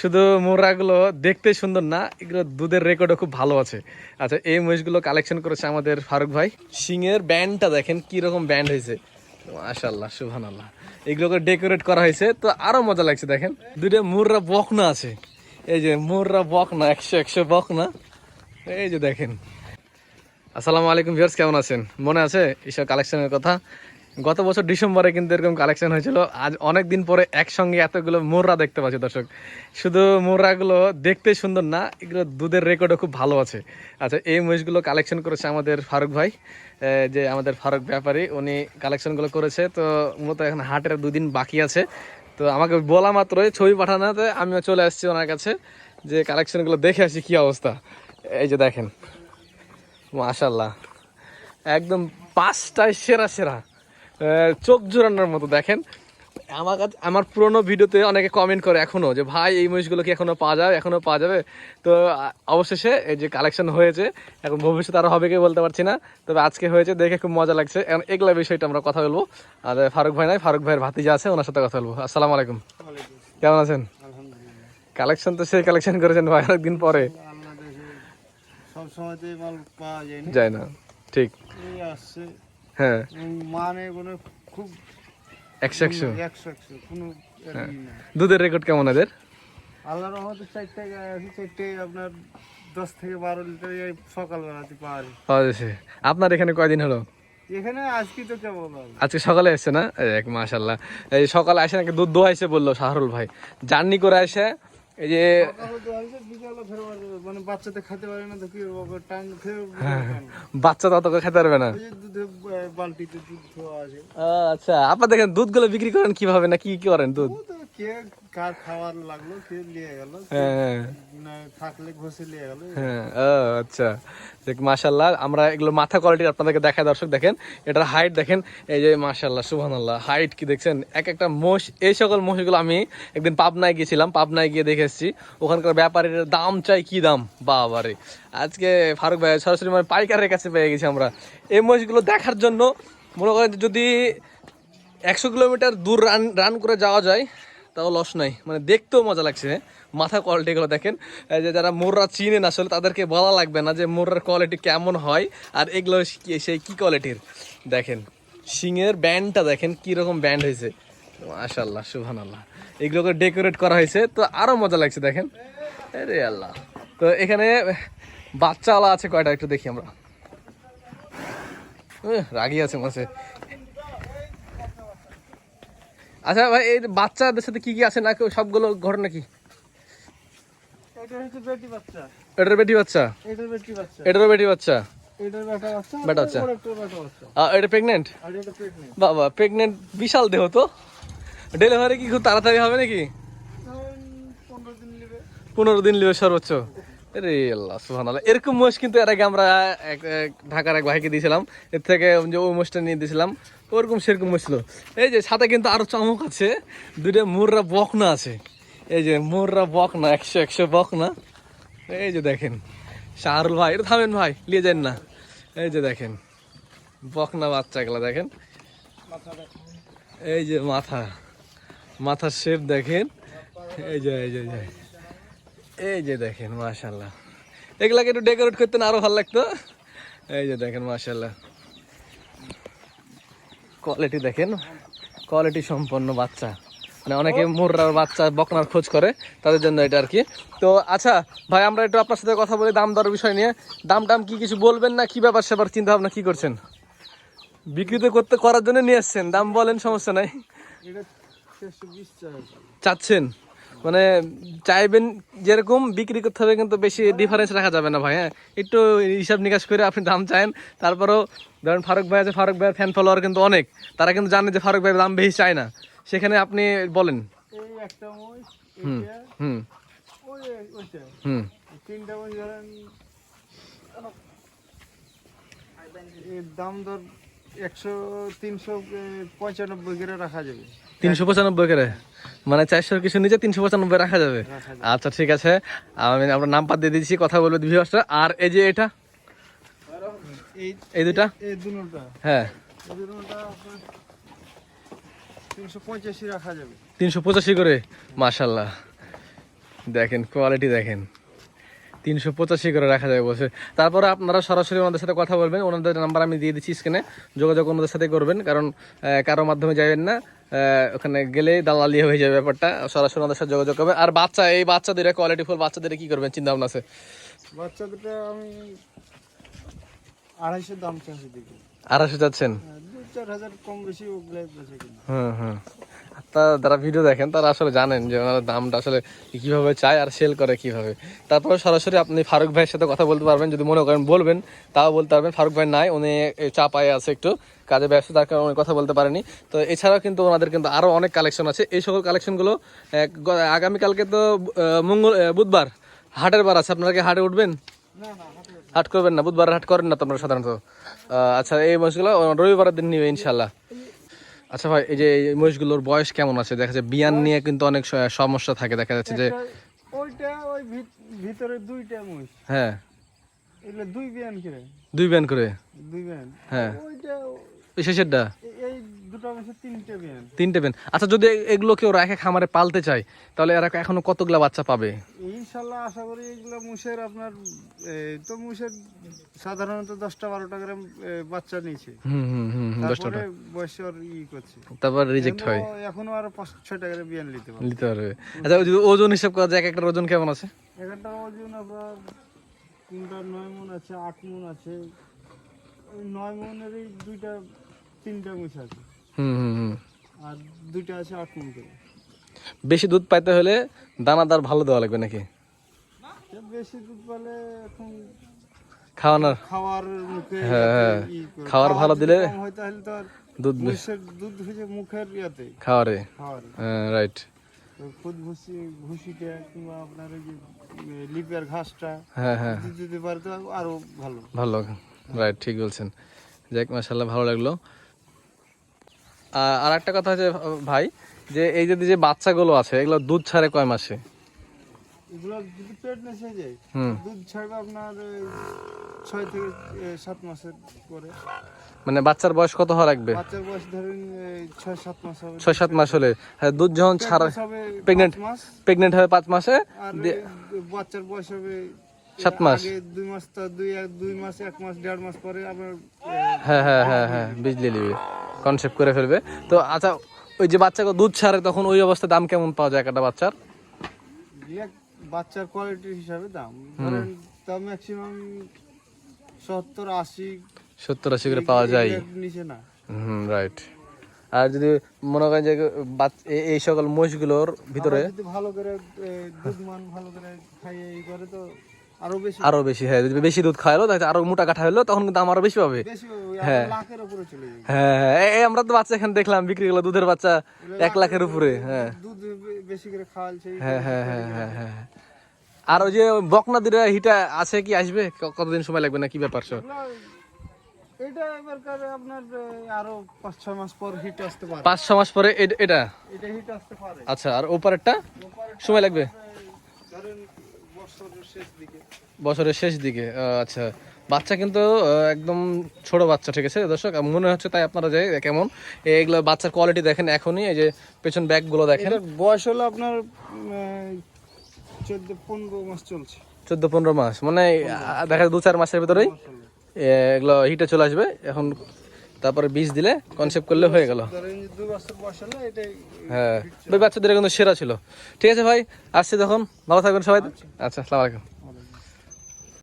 শুধু মোররাগুলো দেখতে সুন্দর না, এগুলো দুধের রেকর্ডও খুব ভালো আছে। আচ্ছা এই মহিষগুলো কালেকশন করেছে আমাদের ফারুক ভাই। সিংয়ের ব্যান্ডটা দেখেন কি রকম ব্যান্ড হয়েছে। মাশাল্লাহ সুহান আল্লাহ এগুলোকে ডেকোরেট করা হয়েছে, তো আরও মজা লাগছে দেখেন। দুইটা মুররা বকনা আছে। এই যে মুররা বকনা, একশো একশো বকনা। এই যে দেখেন। আসসালামু আলাইকুম ভিউয়ার্স কেমন আছেন? মনে আছে এইসব কালেকশনের কথা? গত বছর ডিসেম্বরে কিন্তু এরকম কালেকশন হয়েছিল। আজ অনেক দিন পরে একসঙ্গে এতগুলো মোররা দেখতে পাচ্ছি দর্শক। শুধু মোররাগুলো দেখতে সুন্দর না, এগুলো দুধের রেকর্ডও খুব ভালো আছে। আচ্ছা এই মহিষগুলো কালেকশন করেছে আমাদের ফারুক ভাই যে আমাদের ফারুক ব্যাপারী, উনি কালেকশনগুলো করেছে। তো মূলত এখন হাটের দুদিন বাকি আছে। তো আমাকে বলা মাত্রই ছবি পাঠানোতে আমিও চলে আসছি ওনার কাছে, যে কালেকশনগুলো দেখে আসি কি অবস্থা। এই যে দেখেন মাশাল্লাহ একদম পাঁচটায় সেরা সেরা। চোখ জোরানোর মতো দেখেন। আমার কাছে আমার পুরোনো ভিডিওতে অনেকে কমেন্ট করে এখনও যে ভাই এই মহিষগুলো কি এখনও পাওয়া যাবে? এখনও পাওয়া যাবে? তো অবশেষে এই যে কালেকশন হয়েছে এখন ভবিষ্যতে আরও হবে কি বলতে পারছি না তবে আজকে হয়েছে দেখে খুব মজা লাগছে। এখন এগুলা বিষয়টা আমরা কথা বলব। আর ফারুক ভাই নাই ফারুক ভাইয়ের ভাতিজা আছে ওনার সাথে কথা বলব। আসসালামু আলাইকুম। কেমন আছেন? কালেকশন তো সেই কালেকশন করেছেন ভাই অনেকদিন পরে। যায় না। ঠিক। আসছে। হ্যাঁ। মানে কোনো খুব একশো একশো? একশো একশো কোনো দুধের রেকর্ড কেমন এদের? আল্লাহর রহমতে চারটে চারটে আপনার দশ থেকে বারো লিটার এই সকালবেলাতে পাওয়া যায়। আপনার এখানে কয়দিন হলো? এখানে আজকে তো কেমন আজকে সকালে এসছে না? এক মাশাল্লাহ এই সকালে আসে নাকি? দুধ দোয়াইছে বলল শাহরুল ভাই। জার্নি করে আসে এই যে। মানে বাচ্চাতে খেতে পারে না তো কি বাচ্চা তত খেতে পারবে না। বালতিতে দুধ ধোয়া আছে। আচ্ছা আপনার দেখেন দুধগুলো বিক্রি করেন কীভাবে না কি কি করেন দুধ? কে কার খাওয়ার লাগল কে নিয়ে গেল হ্যাঁ থাকলে ঘষে নিয়ে গেল হ্যাঁ ও আচ্ছা। দেখ মাশাল্লাহ আমরা এগুলো মাথা কোয়ালিটির আপনাদেরকে দেখায় দর্শক দেখেন এটার হাইট দেখেন এই যে মাশাল্লাহ সুবহানাল্লাহ হাইট কি দেখছেন? এক একটা মোষ এই সকল মোষগুলো আমি একদিন পাবনায় গিয়েছিলাম পাবনায় গিয়ে দেখে এসেছি। ওখানকার ব্যাপারের দাম চাই কি দাম? বাবারে। আজকে ফারুক ভাই সরাসরি মানে পাইকারের কাছে পেয়ে গেছি আমরা। এই মোষগুলো দেখার জন্য মনে করেন যদি একশো কিলোমিটার দূর রান রান করে যাওয়া যায়, তাও লস নাই। মানে দেখতেও মজা লাগছে। মাথা কোয়ালিটিগুলো দেখেন। যে যারা মোররা চিনেন আসলে তাদেরকে বলা লাগবে না যে মোররার কোয়ালিটি কেমন হয় আর এগুলো সেই কি কোয়ালিটির দেখেন সিংয়ের ব্যান্ডটা দেখেন কি রকম ব্যান্ড হয়েছে। মাশাল্লাহ সুহান আল্লাহ এগুলোকে ডেকোরেট করা হয়েছে তো আরও মজা লাগছে দেখেন। আরে আল্লাহ। তো এখানে বাচ্চাওয়ালা আছে কয়টা একটু দেখি আমরা। রাগি আছে মাসে আচ্ছা ভাই এই বাচ্চাদের সাথে কি কি আছে? না সবগুলো ঘটনা কি এটার বেটি বাচ্চা? এটার বেটি বাচ্চা। বেটি এটা প্রেগনেন্ট বাবা প্রেগনেন্ট বিশাল দেহ তো। ডেলিভারি কি খুব তাড়াতাড়ি হবে নাকি? পনেরো দিন নেবে সর্বোচ্চ। রে এরকম মোষ কিন্তু এর আগে আমরা ঢাকার এক ভাইকে দিয়েছিলাম। এর থেকে যে ওই মোষটা নিয়ে দিয়েছিলাম। ওরকম সেরকম মোষ ছিল। এই যে সাথে কিন্তু আরও চমক আছে। দুইটা মুররা বকনা আছে। এই যে মুররা বকনা, একশো একশো বকনা। এই যে দেখেন, শাহরুল ভাই, এটা থামেন ভাই, নিয়ে যান না। এই যে দেখেন, বকনা বাচ্চাগুলো দেখেন। এই যে মাথা। মাথার শেপ দেখেন। এই যে এই যে এই যে। দেখেন মাশাল্লাহ এগুলাকে একটু ডেকোরেট করতেন আরও ভালো লাগতো? এই যে দেখেন মাশাল্লাহ কোয়ালিটি দেখেন। কোয়ালিটি সম্পন্ন বাচ্চা। মানে অনেকে মুর্রার বাচ্চা, বকনার খোঁজ করে, তাদের জন্য এটা আর কি তো আচ্ছা ভাই, আমরা একটু আপনার সাথে কথা বলি দাম দর বিষয় নিয়ে। দাম টাম কি কিছু বলবেন না কি ব্যাপার, সেবার চিন্তা ভাবনা কি করছেন? বিক্রিতে করতে, করার জন্য নিয়ে এসছেন দাম বলেন, সমস্যা নাই। চাচ্ছেন? মানে চাইবেন যেরকম বিক্রি করতে হবে কিন্তু বেশি ডিফারেন্স রাখা যাবে না ভাই হ্যাঁ? একটু হিসাব নিকাশ করে আপনি দাম চান তারপরেও ধরেন ফারুক ভাই আছে ফারুক ভাইয়ের ফ্যান ফলোয়ার কিন্তু অনেক। তারা কিন্তু জানে যে ফারুক ভাইয়ের দাম বেশি চায় না। সেখানে আপনি বলেন। হুম হুম। হুম। দাম দর একশো তিনশো পঁচানব্বই করে রাখা যাবে। তিনশো পঁচানব্বই করে? মানে চারশোর কিছু নিচে তিনশো পঁচানব্বই রাখা যাবে? আচ্ছা ঠিক আছে। আমি আপনার নাম্বার দিয়ে দিচ্ছি কথা বলব ভিউয়ার্সটা আর এই যে এটা? এই এই দুটা? হ্যাঁ। তিনশো পঁচাশি করে? মাশাল্লাহ। দেখেন কোয়ালিটি দেখেন। তিনশো পঁচাশি করে রাখা যাবে বসে তারপরে আপনারা সরাসরি ওনাদের সাথে কথা বলবেন। ওনাদের নাম্বার আমি দিয়ে দিচ্ছি স্ক্রিনে। যোগাযোগ ওনাদের সাথে করবেন কারণ কারও মাধ্যমে যাবেন না। ওখানে গেলে দালালি হয়ে যাবে ব্যাপারটা। সরাসরি ওনাদের সাথে যোগাযোগ করবে আর বাচ্চা এই বাচ্চাদের কোয়ালিটি ফুল বাচ্চাদের কি করবেন চিন্তা ভাবনা আছে? বাচ্চা দুটো আমি আড়াইশো দাম চাচ্ছি আড়াইশো যাচ্ছেন হ্যাঁ, হাজার কম বেশি ওগুলাই বেঁচে কিনা। হুম হুম তা যারা ভিডিও দেখেন তারা আসলে জানেন যে ওনারা দামটা আসলে কীভাবে চায় আর সেল করে কীভাবে। তারপরে সরাসরি আপনি ফারুক ভাইয়ের সাথে কথা বলতে পারবেন যদি মনে করেন বলবেন তাও বলতে পারবেন ফারুক ভাই নাই উনি চাপায় আছে একটু কাজে ব্যস্ত তার কারণে কথা বলতে পারেনি। তো এছাড়াও কিন্তু ওনাদের কিন্তু আরও অনেক কালেকশন আছে। এই সকল কালেকশনগুলো আগামীকালকে তো মঙ্গল বুধবার হাটের বার আছে। আপনারা কি হাটে উঠবেন? না না হাতে হাট করবেন না বুধবার হাট করেন না তোমরা সাধারণত? আচ্ছা এই মহিষগুলো রবিবারের দিন নিবে ইনশাল্লাহ আচ্ছা ভাই এই যে এই মহিষগুলোর বয়স কেমন আছে? দেখা যাচ্ছে বিয়ান নিয়ে কিন্তু অনেক সমস্যা থাকে দেখা যাচ্ছে যে ওইটা ওই ভিতরে দুইটা মহিষ। হ্যাঁ। এগুলো দুই বিয়ান করে। দুই বিয়ান করে? দুই বিয়ান। হ্যাঁ। ওইটা শেষেরটা? এই দুটো তিনটে আচ্ছা যদি এগুলো কেউ রাখে খামারে পালতে চায় তাহলে এরা এখনও কতগুলা বাচ্চা পাবে? ইনশাল্লাহ আশা করি এগুলো মুসের আপনার তো সাধারণত দশটা বারোটা গ্রাম বাচ্চা নিয়েছে। তারপরে বয়সের ই করছে। তারপর রিজেক্ট হয়। এখনো- আরও পাঁচ ছয়টা করে বিয়ান নিতে পারবে। নিতে পারবে। আচ্ছা যদি ওজন হিসাব করা যায় এক একটা ওজন কেমন আছে? এখানটার ওজন আপনার নয় মন আছে আট মন আছে। নয় মনেরই দুইটা তিনটা মুছ আছে। হুম হুম হুম। আর দুইটা আছে আট মন করে বেশি দুধ পাইতে হলে দানাদার ভালো দেওয়া লাগবে নাকি? বেশি দুধ পেলে এখন খাওয়ানোর। খাওয়ার মুখে হ্যাঁ, হ্যাঁ। খাওয়ার ভালো দিলে কম হয় তাহলে তো দুধ দুধ হচ্ছে মুখের ইয়াতে। খাওয়ারে। হ্যাঁ রাইট খুদ ভুসি ভুসিটা কিংবা আপনার ওই যে ঘাসটা হ্যাঁ হ্যাঁ। যদি দিতে পারে তো আরও ভালো। ভালো রাইট ঠিক বলছেন। যাক মাসাল্লাহ ভালো লাগল। আর একটা কথা হচ্ছে ভাই যে এই যে যে বাচ্চাগুলো আছে এগুলো দুধ ছাড়ে কয় মাসে? এগুলো যদি পেট নেসে যায় দুধ ছাড়বে আপনার ছয় থেকে সাত মাসের পরে। মানে বাচ্চার বয়স কত হওয়া লাগবে? বাচ্চার বয়স ধরেন ছয় সাত মাস হবে। ছয় সাত মাস হলে। হ্যাঁ দুধ যখন ছাড়া মাস। প্রেগনেন্ট হবে পাঁচ মাসে বাচ্চার বয়স হবে সাত মাস। দুই মাস তো দুই এক দুই মাস এক মাস দেড় মাস পরে আপনার হ্যাঁ হ্যাঁ হ্যাঁ হ্যাঁ বিজলি নিবে। কনসেপ্ট করে ফেলবে। তো আচ্ছা ওই যে বাচ্চাকে দুধ ছাড়ে তখন ওই অবস্থায় দাম কেমন পাওয়া যায় একটা বাচ্চার? বাচ্চার কোয়ালিটির হিসাবে দাম। ধরেন তা ম্যাক্সিমাম সত্তর আশি সত্তর আশি করে পাওয়া যায়। নিচে না। হুম রাইট আর যদি মনে করেন যে এই সকল মহিষগুলোর ভিতরে ভালো করে দুধ মান ভালো করে খাইয়ে ই করে তো আরও বেশি। হ্যাঁ যদি বেশি দুধ খাওয়ালো তাহলে আরও মোটা কাঠা হলো তখন কিন্তু দাম আরও বেশি পাবে। হ্যাঁ। হ্যাঁ হ্যাঁ এই আমরা তো বাচ্চা এখানে দেখলাম বিক্রি করল দুধের বাচ্চা এক লাখের উপরে হ্যাঁ। হ্যাঁ হ্যাঁ হ্যাঁ হ্যাঁ হ্যাঁ। আর ওই যে বকনা দিরা হিটা আছে কি আসবে? কতদিন সময় লাগবে না কি ব্যাপার সব? এটা এবারকার আপনার আরও পাঁচ ছয় মাস পর হিট আসতে পারে। পাঁচ ছ মাস পরে এটা? এটা হিট আসতে পারে। আচ্ছা আর ওপারেরটা? সময় লাগবে? ধরেন বছরের শেষ দিকে। আচ্ছা। বাচ্চা কিন্তু একদম ছোট বাচ্চা ঠিক আছে দর্শক? মনে হচ্ছে তাই আপনারা যাই কেমন এগুলো বাচ্চার কোয়ালিটি দেখেন এখনই এই যে পেছন ব্যাগগুলো দেখেন। বয়স হলো আপনার চোদ্দ পনেরো মাস চলছে। চোদ্দ পনেরো মাস মানে দেখা যায় দু চার মাসের ভিতরেই এগুলো হিটে চলে আসবে। এখন তারপরে বীজ দিলে কনসেপ্ট করলে হয়ে গেল। হ্যাঁ। ওই বাচ্চাদের কিন্তু সেরা ছিল। ঠিক আছে ভাই আসছি তখন। ভালো থাকবেন সবাই। আচ্ছা আসসালামু আলাইকুম।